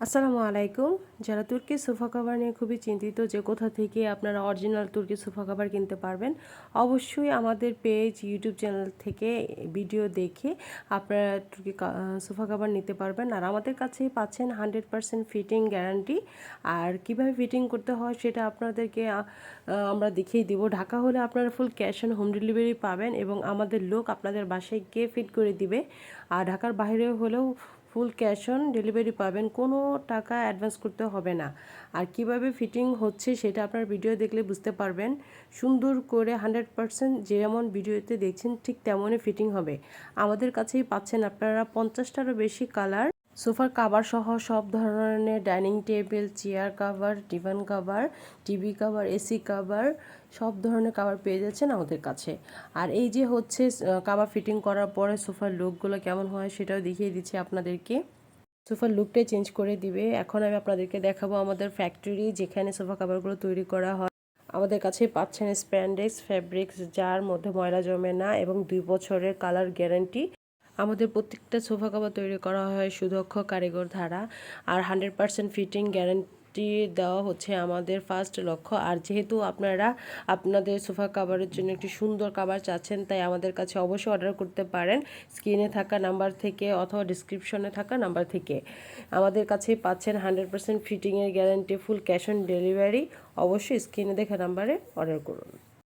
আসসালামু আলাইকুম। যারা তুর্কি সোফা কভার নিয়ে খুবই চিন্তিত যে কোথা থেকে আপনারা অরিজিনাল তুর্কি সোফা কভার কিনতে পারবেন, অবশ্যই আমাদের পেজ ইউটিউব চ্যানেল থেকে ভিডিও দেখে আপনারা তুর্কি সোফা কভার নিতে পারবেন। আর আমাদের কাছে পাচ্ছেন হান্ড্রেড পারসেন্ট ফিটিং গ্যারান্টি আর কীভাবে ফিটিং করতে হয় সেটা আপনাদেরকে আমরা দেখিয়ে দিব। ঢাকা হলে আপনারা full cash on home delivery পাবেন এবং আমাদের লোক আপনাদের বাসায় গিয়ে ফিট করে দিবে। আর ঢাকার বাইরে হলেও ফুল ক্যাশ অন ডেলিভারি পাবেন, কোনো টাকা অ্যাডভান্স করতে হবে না। আর কীভাবে ফিটিং হচ্ছে সেটা আপনার ভিডিও দেখলে বুঝতে পারবেন। সুন্দর করে হান্ড্রেড পারসেন্ট যেমন ভিডিওতে দেখছেন ঠিক তেমনই ফিটিং হবে। আমাদের কাছেই পাচ্ছেন আপনারা পঞ্চাশটারও বেশি কালার। সোফার কাভার সহ সব ধরনের dining table, chair cover tiffin cover TV cover AC cover সব ধরনের কাভার পেয়ে যাচ্ছেন আমাদের কাছে। আর এই যে হচ্ছে কাভার ফিটিং করার পরে সোফার লুকগুলো কেমন হয় সেটাও দেখিয়ে দিচ্ছি আপনাদেরকে। সোফার লুকটাই চেঞ্জ করে দিবে। এখন আমি আপনাদেরকে দেখাবো আমাদের ফ্যাক্টরি যেখানে সোফা কাভারগুলো তৈরি করা হয়। আমাদের কাছে পাচ্ছেন স্প্যান্ডেক্স ফ্যাব্রিক্স যার মধ্যে ময়লা জমে না এবং দুই বছরের কালার গ্যারান্টি আমাদের প্রত্যেকটা সোফা কাভার তৈরি করা হয় সুদক্ষ কারিগর ধারা আর হান্ড্রেড পারসেন্ট ফিটিং গ্যারান্টি দেওয়া হচ্ছে আমাদের ফার্স্ট লক্ষ্য। আর যেহেতু আপনারা আপনাদের সোফা কাভারের জন্য একটি সুন্দর কাভার চাচ্ছেন, তাই আমাদের কাছে অবশ্যই অর্ডার করতে পারেন। স্ক্রিনে থাকা নাম্বার থেকে অথবা ডিসক্রিপশনে থাকা নাম্বার থেকে। আমাদের কাছে পাচ্ছেন হান্ড্রেড পার্সেন্ট ফিটিংয়ের guarantee, full cash on delivery. অবশ্যই স্ক্রিনে দেখা নাম্বারে অর্ডার করুন।